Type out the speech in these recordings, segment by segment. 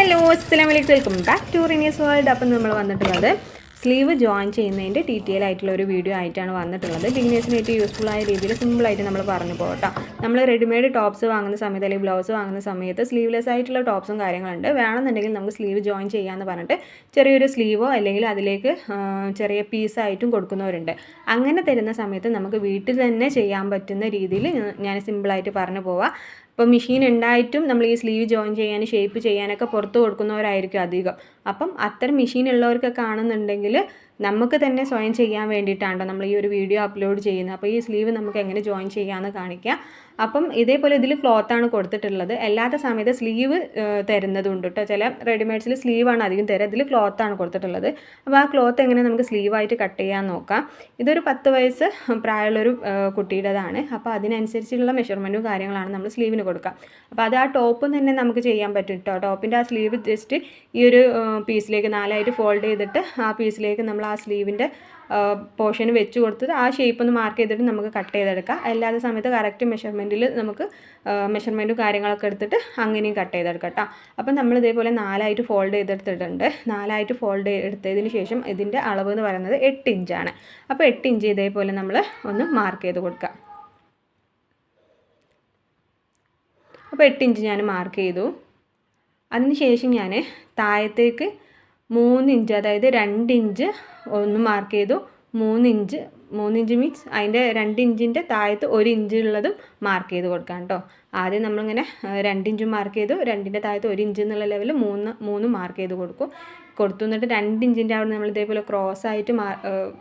Hello അസ്സലാം വലൈക്കും welcome back to Rinias world അപ്പം നമ്മൾ വന്നിട്ടുള്ളത് സ്ലീവ് ജോയിൻ ചെയ്യുന്നതിന്റെ ഡീറ്റെയിൽ ആയിട്ടുള്ള ഒരു വീഡിയോ ആയിട്ടാണ് വന്നിട്ടുള്ളത്. ബിഗിനേഴ്സിന് ഏറ്റവും യൂസ്ഫുൾ ആയ രീതിയിൽ സിമ്പിളായിട്ട് നമ്മൾ പറഞ്ഞു പോകട്ടോ. നമ്മൾ റെഡിമെയ്ഡ് ടോപ്സ് വാങ്ങുന്ന സമയത്ത് അല്ലെങ്കിൽ ബ്ലൗസ് വാങ്ങുന്ന സമയത്ത് സ്ലീവ്ലെസ് ആയിട്ടുള്ള ടോപ്സും കാര്യങ്ങളുണ്ട്. വേണമെന്നുണ്ടെങ്കിൽ നമുക്ക് സ്ലീവ് ജോയിൻ ചെയ്യാമെന്ന് പറഞ്ഞിട്ട് ചെറിയൊരു സ്ലീവോ അല്ലെങ്കിൽ അതിലേക്ക് ചെറിയ പീസായിട്ടും കൊടുക്കുന്നവരുണ്ട്. അങ്ങനെ തരുന്ന സമയത്ത് നമുക്ക് വീട്ടിൽ തന്നെ ചെയ്യാൻ പറ്റുന്ന രീതിയിൽ ഞാൻ സിമ്പിളായിട്ട് പറഞ്ഞു പോവാം. ഇപ്പോൾ മെഷീൻ ഉണ്ടായിട്ടും നമ്മൾ ഈ സ്ലീവ് ജോയിൻ ചെയ്യാൻ ഷേപ്പ് ചെയ്യാനൊക്കെ പുറത്ത് കൊടുക്കുന്നവരായിരിക്കും അധികം. അപ്പം അത്തരം മെഷീൻ ഉള്ളവർക്കൊക്കെ ആണെന്നുണ്ടെങ്കിൽ നമുക്ക് തന്നെ സ്വയം ചെയ്യാൻ വേണ്ടിയിട്ടാണ് നമ്മൾ ഈ ഒരു വീഡിയോ അപ്ലോഡ് ചെയ്യുന്നത്. അപ്പോൾ ഈ സ്ലീവ് നമുക്ക് എങ്ങനെ ജോയിൻ ചെയ്യാമെന്ന് കാണിക്കാം. അപ്പം ഇതേപോലെ ഇതിൽ ക്ലോത്താണ് കൊടുത്തിട്ടുള്ളത്. അല്ലാത്ത സമയത്ത് സ്ലീവ് തരുന്നതുണ്ട് കേട്ടോ ചില റെഡിമെയ്ഡ്സിൽ സ്ലീവാണ് അധികം തരുക ഇതിൽ ക്ലോത്താണ് കൊടുത്തിട്ടുള്ളത്. അപ്പോൾ ആ ക്ലോത്ത് എങ്ങനെ നമുക്ക് സ്ലീവായിട്ട് കട്ട് ചെയ്യാൻ നോക്കാം. ഇതൊരു പത്ത് വയസ്സ് പ്രായമുള്ളൊരു കുട്ടിയുടേതാണ്. അപ്പോൾ അതിനനുസരിച്ചുള്ള മെഷർമെന്റും കാര്യങ്ങളാണ് നമ്മൾ സ്ലീവിന് കൊടുക്കുക അപ്പോൾ അത് ആ ടോപ്പ് തന്നെ നമുക്ക് ചെയ്യാൻ പറ്റും കേട്ടോ ടോപ്പിന്റെ ആ സ്ലീവ് ജസ്റ്റ് ഈ ഒരു പീസിലേക്ക് നാലായിട്ട് ഫോൾഡ് ചെയ്തിട്ട് ആ പീസിലേക്ക് നമ്മൾ ആ സ്ലീവിന്റെ പോർഷൻ വെച്ച് കൊടുത്തത് ആ ഷേപ്പ് ഒന്ന് മാർക്ക് ചെയ്തിട്ട് നമുക്ക് കട്ട് ചെയ്തെടുക്കാം. അല്ലാത്ത സമയത്ത് കറക്റ്റ് മെഷർമെന്റിൽ നമുക്ക് മെഷർമെന്റും കാര്യങ്ങളൊക്കെ എടുത്തിട്ട് അങ്ങനെയും കട്ട് ചെയ്തെടുക്കാം കേട്ടോ അപ്പം നമ്മൾ ഇതേപോലെ നാലായിട്ട് ഫോൾഡ് ചെയ്തെടുത്തിട്ടുണ്ട്. നാലായിട്ട് ഫോൾഡ് എടുത്തതിന് ശേഷം ഇതിന്റെ അളവ് എന്ന് പറയുന്നത് എട്ട് ഇഞ്ചാണ് അപ്പോൾ എട്ട് ഇഞ്ച് ഇതേപോലെ നമ്മൾ ഒന്ന് മാർക്ക് ചെയ്ത് കൊടുക്കാം. അപ്പോൾ എട്ട് ഇഞ്ച് ഞാൻ മാർക്ക് ചെയ്തു. അതിന് ശേഷം ഞാൻ താഴത്തേക്ക് മൂന്ന് ഇഞ്ച് അതായത് രണ്ട് ഇഞ്ച് ഒന്ന് മാർക്ക് ചെയ്തു. മൂന്ന് ഇഞ്ച് മൂന്ന് ഇഞ്ച് മീൻസ് അതിന്റെ രണ്ട് ഇഞ്ചിന്റെ താഴത്ത് ഒരു ഇഞ്ച് ഉള്ളതും മാർക്ക് ചെയ്ത് കൊടുക്കാം കേട്ടോ. ആദ്യം നമ്മളിങ്ങനെ രണ്ട് ഇഞ്ച് മാർക്ക് ചെയ്തു. രണ്ടിന്റെ താഴത്ത് ഒരു ഇഞ്ച് എന്നുള്ള ലെവലിൽ മൂന്ന് മൂന്ന് മാർക്ക് ചെയ്ത് കൊടുക്കും. കൊടുത്തു എന്നിട്ട് രണ്ട് ഇഞ്ചിന്റെ അവിടെ നമ്മൾ ഇതേപോലെ ക്രോസ് ആയിട്ട് മാ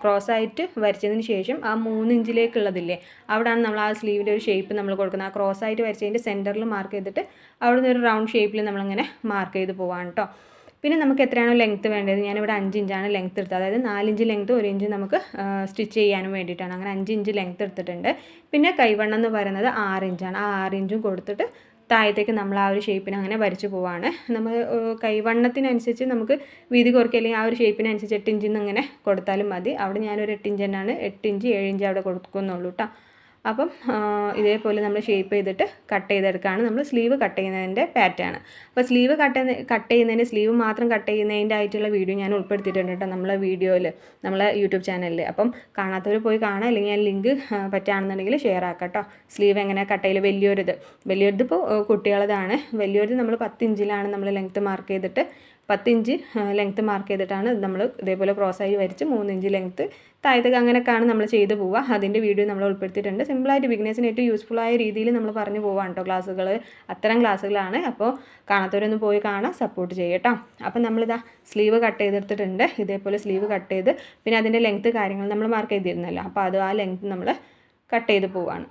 ക്രോസ് ആയിട്ട് വരച്ചതിന് ശേഷം ആ മൂന്ന് ഇഞ്ചിലേക്കുള്ളതില്ലേ അവിടെയാണ് നമ്മൾ ആ സ്ലീവിന്റെ ഒരു ഷേപ്പ് നമ്മൾ കൊടുക്കുന്നത്. ആ ക്രോസ് ആയിട്ട് വരച്ചതിന്റെ സെന്ററിൽ മാർക്ക് ചെയ്തിട്ട് അവിടെ നിന്ന് ഒരു റൗണ്ട് ഷേപ്പിൽ നമ്മളിങ്ങനെ മാർക്ക് ചെയ്ത് പോവാണ് കേട്ടോ. പിന്നെ നമുക്ക് എത്രയാണോ ലെങ്ത്ത് വേണ്ടത്? ഞാനിവിടെ അഞ്ച് ഇഞ്ചാണ് ലെങ്ത്ത് എടുത്തത്. അതായത് നാലിഞ്ച് ലെങ്ത്ത് ഒരു ഇഞ്ച് നമുക്ക് സ്റ്റിച്ച് ചെയ്യാനും വേണ്ടിയിട്ടാണ്. അങ്ങനെ അഞ്ച് ഇഞ്ച് ലെങ്ത്ത് എടുത്തിട്ടുണ്ട്. പിന്നെ കൈവണ്ണം എന്ന് പറയുന്നത് ആറ് ഇഞ്ചാണ് ആ ആറ് ഇഞ്ചും കൊടുത്തിട്ട് താഴത്തേക്ക് നമ്മൾ ആ ഒരു ഷേപ്പിന് അങ്ങനെ വരച്ചു പോവാണ്. നമ്മൾ കൈവണ്ണത്തിനനുസരിച്ച് നമുക്ക് വീതി കുറയ്ക്കുക അല്ലെങ്കിൽ ആ ഒരു ഷേപ്പിനനുസരിച്ച് എട്ട് ഇഞ്ചിൽ നിന്ന് ഇങ്ങനെ കൊടുത്താലും മതി. അവിടെ ഞാനൊരു എട്ട് ഇഞ്ച് തന്നെയാണ്. എട്ട് ഇഞ്ച് ഏഴ് ഇഞ്ച് അവിടെ കൊടുക്കുന്നുള്ളൂ കേട്ടോ അപ്പം ഇതേപോലെ നമ്മൾ ഷേപ്പ് ചെയ്തിട്ട് കട്ട് ചെയ്തെടുക്കുകയാണ് നമ്മൾ സ്ലീവ് കട്ട് ചെയ്യുന്നതിന്റെ പാറ്റേൺ അപ്പോൾ സ്ലീവ് കട്ട് കട്ട് ചെയ്യുന്നതിന്റെ സ്ലീവ് മാത്രം കട്ട് ചെയ്യുന്നതിന്റെ ആയിട്ടുള്ള വീഡിയോ ഞാൻ ഉൾപ്പെടുത്തിയിട്ടുണ്ട് കേട്ടോ നമ്മളെ വീഡിയോയിൽ നമ്മളെ യൂട്യൂബ് ചാനലിൽ അപ്പം കാണാത്തവർ പോയി കാണാം. അല്ലെങ്കിൽ ഞാൻ ലിങ്ക് പറ്റുകയാണെന്നുണ്ടെങ്കിൽ ഷെയർ ആക്കാം കേട്ടോ സ്ലീവ് എങ്ങനെ കട്ട് ചെയ്യൽ വലിയൊരിത്. വലിയൊരിത് ഇപ്പോൾ കുട്ടികളതാണ്. വലിയൊരിത് നമ്മൾ പത്ത് ഇഞ്ചിലാണ് നമ്മൾ ലെങ്ത്ത് മാർക്ക് ചെയ്തിട്ട് പത്ത് ഇഞ്ച് ലെങ്ത്ത് മാർക്ക് ചെയ്തിട്ടാണ് നമ്മൾ ഇതേപോലെ ക്രോസായി വരച്ച് മൂന്നിഞ്ച് ലെങ്ത്ത് താഴത്തേക്ക് അങ്ങനെയൊക്കെയാണ് നമ്മൾ ചെയ്തു പോവുക. അതിന്റെ വീഡിയോ നമ്മൾ ഉൾപ്പെടുത്തിയിട്ടുണ്ട്. സിമ്പിളായിട്ട് ബിഗ്നേഴ്സിന് ഏറ്റവും യൂസ്ഫുൾ ആയ രീതിയിൽ നമ്മൾ പറഞ്ഞു പോവാണ് കേട്ടോ ക്ലാസ്സുകൾ അത്തരം ക്ലാസ്സുകളാണ് അപ്പോൾ കാണാത്തവരൊന്ന് പോയി കാണാം. സപ്പോർട്ട് ചെയ്യട്ടോ അപ്പം നമ്മളിതാ സ്ലീവ് കട്ട് ചെയ്തെടുത്തിട്ടുണ്ട്. ഇതേപോലെ സ്ലീവ് കട്ട് ചെയ്ത് പിന്നെ അതിന്റെ ലെങ്ത്ത് കാര്യങ്ങൾ നമ്മൾ മാർക്ക് ചെയ്തിരുന്നല്ലോ. അപ്പോൾ അത് ആ ലെങ്ത്ത് നമ്മൾ കട്ട് ചെയ്ത് പോവാണ്.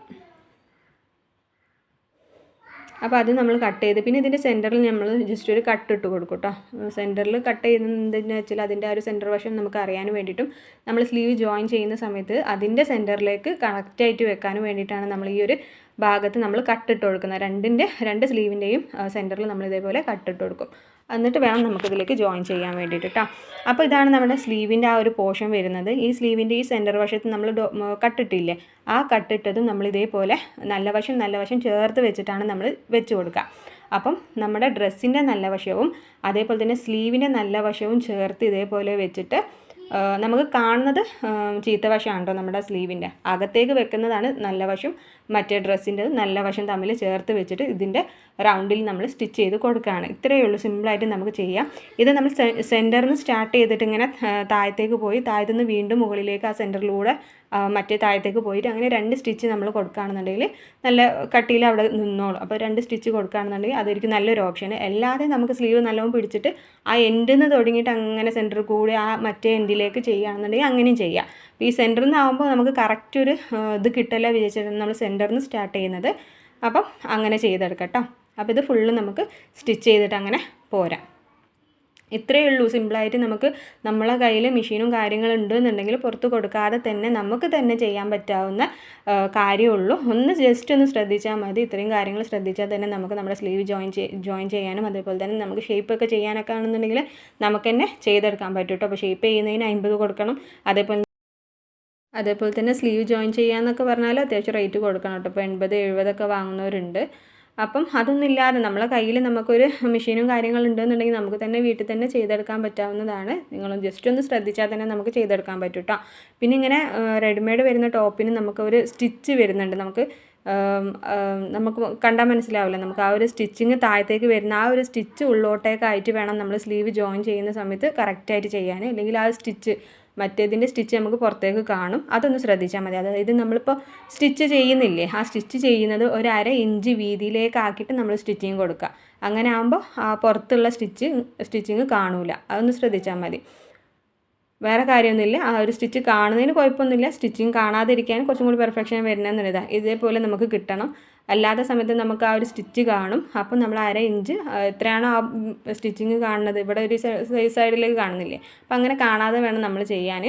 അപ്പോൾ അത് നമ്മൾ കട്ട് ചെയ്ത്. പിന്നെ ഇതിന്റെ സെന്ററിൽ നമ്മൾ ജസ്റ്റ് ഒരു കട്ട് ഇട്ട് കൊടുക്കും കേട്ടോ സെന്ററിൽ കട്ട് ചെയ്യുന്നതെന്ന് വെച്ചാൽ അതിന്റെ ആ ഒരു സെന്റർ വശം നമുക്ക് അറിയാൻ വേണ്ടിയിട്ടും നമ്മൾ സ്ലീവ് ജോയിൻ ചെയ്യുന്ന സമയത്ത് അതിന്റെ സെന്ററിലേക്ക് കണക്റ്റായിട്ട് വെക്കാനും വേണ്ടിയിട്ടാണ് നമ്മൾ ഈ ഒരു ഭാഗത്ത് നമ്മൾ കട്ടിട്ട് കൊടുക്കുന്നത്. രണ്ടിന്റെ രണ്ട് സ്ലീവിന്റെയും സെന്ററിൽ നമ്മൾ ഇതേപോലെ കട്ടിട്ട് കൊടുക്കും. എന്നിട്ട് വേണം നമുക്കിതിലേക്ക് ജോയിൻ ചെയ്യാൻ വേണ്ടിയിട്ട് കേട്ടോ അപ്പോൾ ഇതാണ് നമ്മുടെ സ്ലീവിന്റെ ആ ഒരു പോർഷൻ വരുന്നത്. ഈ സ്ലീവിന്റെ ഈ സെന്റർ വശത്ത് നമ്മൾ കട്ടിട്ടില്ലേ? ആ കട്ടിട്ടതും നമ്മൾ ഇതേപോലെ നല്ല വശം നല്ല വശം ചേർത്ത് വെച്ചിട്ടാണ് നമ്മൾ വെച്ച് കൊടുക്കുക അപ്പം നമ്മുടെ ഡ്രസ്സിന്റെ നല്ല വശവും അതേപോലെ തന്നെ സ്ലീവിന്റെ നല്ല വശവും ചേർത്ത് ഇതേപോലെ വെച്ചിട്ട് നമുക്ക് കാണുന്നത് ചീത്ത വശമാണ് കേട്ടോ നമ്മുടെ സ്ലീവിന്റെ അകത്തേക്ക് വെക്കുന്നതാണ് നല്ല വശം മറ്റേ ഡ്രസ്സിന്റെ നല്ല വശം തമ്മിൽ ചേർത്ത് വെച്ചിട്ട് ഇതിന്റെ റൗണ്ടിൽ നമ്മൾ സ്റ്റിച്ച് ചെയ്ത് കൊടുക്കുകയാണ്. ഇത്രയേ ഉള്ളൂ. സിമ്പിളായിട്ട് നമുക്ക് ചെയ്യാം. ഇത് നമ്മൾ സെന്ററിൽ നിന്ന് സ്റ്റാർട്ട് ചെയ്തിട്ട് ഇങ്ങനെ താഴത്തേക്ക് പോയി താഴത്തു നിന്ന് വീണ്ടും മുകളിലേക്ക് ആ സെന്ററിലൂടെ മറ്റേ താഴത്തേക്ക് പോയിട്ട് അങ്ങനെ രണ്ട് സ്റ്റിച്ച് നമ്മൾ കൊടുക്കുകയാണെന്നുണ്ടെങ്കിൽ നല്ല കട്ടിയിൽ അവിടെ നിന്നോളും. അപ്പോൾ രണ്ട് സ്റ്റിച്ച് കൊടുക്കുകയാണെന്നുണ്ടെങ്കിൽ അതായിരിക്കും നല്ലൊരു ഓപ്ഷൻ അല്ലാതെ നമുക്ക് സ്ലീവ് നല്ലോണം പിടിച്ചിട്ട് ആ എൻഡിൽ നിന്ന് തുടങ്ങിയിട്ട് അങ്ങനെ സെന്ററിൽ കൂടി ആ മറ്റേ എൻഡിലേക്ക് ചെയ്യുകയാണെന്നുണ്ടെങ്കിൽ അങ്ങനെയും ചെയ്യാം. ഈ സെന്ററിൽ നിന്നാകുമ്പോൾ നമുക്ക് കറക്റ്റ് ഒരു ഇത് കിട്ടല്ല വിചാരിച്ചിട്ട് നമ്മൾ സെന്ററിൽ സ്റ്റാർട്ട് ചെയ്യുന്നത്. അപ്പം അങ്ങനെ ചെയ്തെടുക്കാം കേട്ടോ അപ്പോൾ ഇത് ഫുള്ള് നമുക്ക് സ്റ്റിച്ച് ചെയ്തിട്ട് അങ്ങനെ പോരാം. ഇത്രയേ ഉള്ളൂ. സിമ്പിളായിട്ട് നമുക്ക് നമ്മളെ കയ്യിൽ മെഷീനും കാര്യങ്ങളും ഉണ്ടെന്നുണ്ടെങ്കിൽ പുറത്ത് കൊടുക്കാതെ തന്നെ നമുക്ക് തന്നെ ചെയ്യാൻ പറ്റാവുന്ന കാര്യമുള്ളൂ. ഒന്ന് ജസ്റ്റ് ഒന്ന് ശ്രദ്ധിച്ചാൽ മതി. ഇത്രയും കാര്യങ്ങൾ ശ്രദ്ധിച്ചാൽ തന്നെ നമുക്ക് നമ്മുടെ സ്ലീവ് ജോയിൻ ജോയിൻ ചെയ്യാനും അതേപോലെ തന്നെ നമുക്ക് ഷേപ്പ് ഒക്കെ ചെയ്യാനൊക്കെ ആണെന്നുണ്ടെങ്കിൽ നമുക്ക് തന്നെ ചെയ്തെടുക്കാൻ പറ്റും കേട്ടോ അപ്പോൾ ഷേപ്പ് ചെയ്യുന്നതിന് അമ്പത് കൊടുക്കണം. അതേപോലെ അതേപോലെ തന്നെ സ്ലീവ് ജോയിൻ ചെയ്യാന്നൊക്കെ പറഞ്ഞാൽ അത്യാവശ്യം റേറ്റ് കൊടുക്കണം കേട്ടോ. ഇപ്പോൾ എൺപത് എഴുപതൊക്കെ വാങ്ങുന്നവരുണ്ട്. അപ്പം അതൊന്നും ഇല്ലാതെ നമ്മളെ കയ്യിൽ നമുക്കൊരു മെഷീനും കാര്യങ്ങളും ഉണ്ടെന്നുണ്ടെങ്കിൽ നമുക്ക് തന്നെ വീട്ടിൽ തന്നെ ചെയ്തെടുക്കാൻ പറ്റാവുന്നതാണ്. നിങ്ങൾ ജസ്റ്റ് ഒന്ന് ശ്രദ്ധിച്ചാൽ തന്നെ നമുക്ക് ചെയ്തെടുക്കാൻ പറ്റും കേട്ടോ പിന്നെ ഇങ്ങനെ റെഡിമെയ്ഡ് വരുന്ന ടോപ്പിന് നമുക്ക് ഒരു സ്റ്റിച്ച് വരുന്നുണ്ട്. നമുക്ക് നമുക്ക് കണ്ടാൽ മനസ്സിലാവില്ല? നമുക്ക് ആ ഒരു സ്റ്റിച്ചിങ് താഴത്തേക്ക് വരുന്ന ആ ഒരു സ്റ്റിച്ച് ഉള്ളോട്ടേക്കായിട്ട് വേണം നമ്മൾ സ്ലീവ് ജോയിൻ ചെയ്യുന്ന സമയത്ത് കറക്റ്റായിട്ട് ചെയ്യാൻ അല്ലെങ്കിൽ ആ സ്റ്റിച്ച് മറ്റേതിന്റെ സ്റ്റിച്ച് നമുക്ക് പുറത്തേക്ക് കാണും. അതൊന്ന് ശ്രദ്ധിച്ചാൽ മതി. അതായത് നമ്മളിപ്പോൾ സ്റ്റിച്ച് ചെയ്യുന്നില്ലേ? ആ സ്റ്റിച്ച് ചെയ്യുന്നത് ഒരു അര ഇഞ്ച് വീതിയിലേക്ക് ആക്കിയിട്ട് നമ്മൾ സ്റ്റിച്ചിങ് കൊടുക്കുക. അങ്ങനെ ആകുമ്പോൾ ആ പുറത്തുള്ള സ്റ്റിച്ച് സ്റ്റിച്ചിങ് കാണൂല. അതൊന്ന് ശ്രദ്ധിച്ചാൽ മതി. വേറെ കാര്യമൊന്നുമില്ല. ആ ഒരു സ്റ്റിച്ച് കാണുന്നതിന് കുഴപ്പമൊന്നുമില്ല. സ്റ്റിച്ചിങ് കാണാതിരിക്കാൻ കുറച്ചും കൂടി പെർഫെക്ഷൻ വരുന്നതെന്നുള്ളതാണ് ഇതേപോലെ നമുക്ക് കിട്ടണം. അല്ലാത്ത സമയത്ത് നമുക്ക് ആ ഒരു സ്റ്റിച്ച് കാണും. അപ്പം നമ്മൾ അര ഇഞ്ച് എത്രയാണോ ആ സ്റ്റിച്ചിങ് കാണുന്നത്. ഇവിടെ ഒരു സൈഡിലേക്ക് കാണുന്നില്ലേ? അപ്പം അങ്ങനെ കാണാതെ വേണം നമ്മൾ ചെയ്യാൻ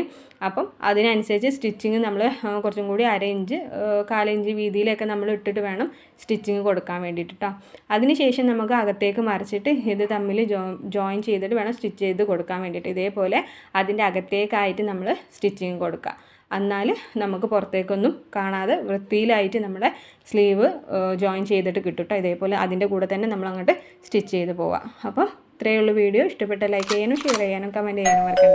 അപ്പം അതിനനുസരിച്ച് സ്റ്റിച്ചിങ് നമ്മൾ കുറച്ചും കൂടി അര ഇഞ്ച് കാലിഞ്ച് വീതിയിലൊക്കെ നമ്മൾ ഇട്ടിട്ട് വേണം സ്റ്റിച്ചിങ് കൊടുക്കാൻ വേണ്ടിയിട്ട് കേട്ടോ അതിനുശേഷം നമുക്ക് അകത്തേക്ക് മറിച്ചിട്ട് ഇത് തമ്മിൽ ജോ ജോയിൻ ചെയ്തിട്ട് വേണം സ്റ്റിച്ച് ചെയ്ത് കൊടുക്കാൻ വേണ്ടിയിട്ട്. ഇതേപോലെ അതിന്റെ അകത്തേക്കായിട്ട് നമ്മൾ സ്റ്റിച്ചിങ് കൊടുക്കുക. എന്നാൽ നമുക്ക് പുറത്തേക്കൊന്നും കാണാതെ വൃത്തിയിലായിട്ട് നമ്മുടെ സ്ലീവ് ജോയിൻ ചെയ്തിട്ട് കിട്ടും കേട്ടോ ഇതേപോലെ അതിന്റെ കൂടെ തന്നെ നമ്മൾ അങ്ങോട്ട് സ്റ്റിച്ച് ചെയ്ത് പോവാം. അപ്പോൾ ഇത്രയേ ഉള്ളൂ വീഡിയോ. ഇഷ്ടപ്പെട്ട ലൈക്ക് ചെയ്യാനും ഷെയർ ചെയ്യാനും കമന്റ് ചെയ്യാനും മറക്കണ്ട.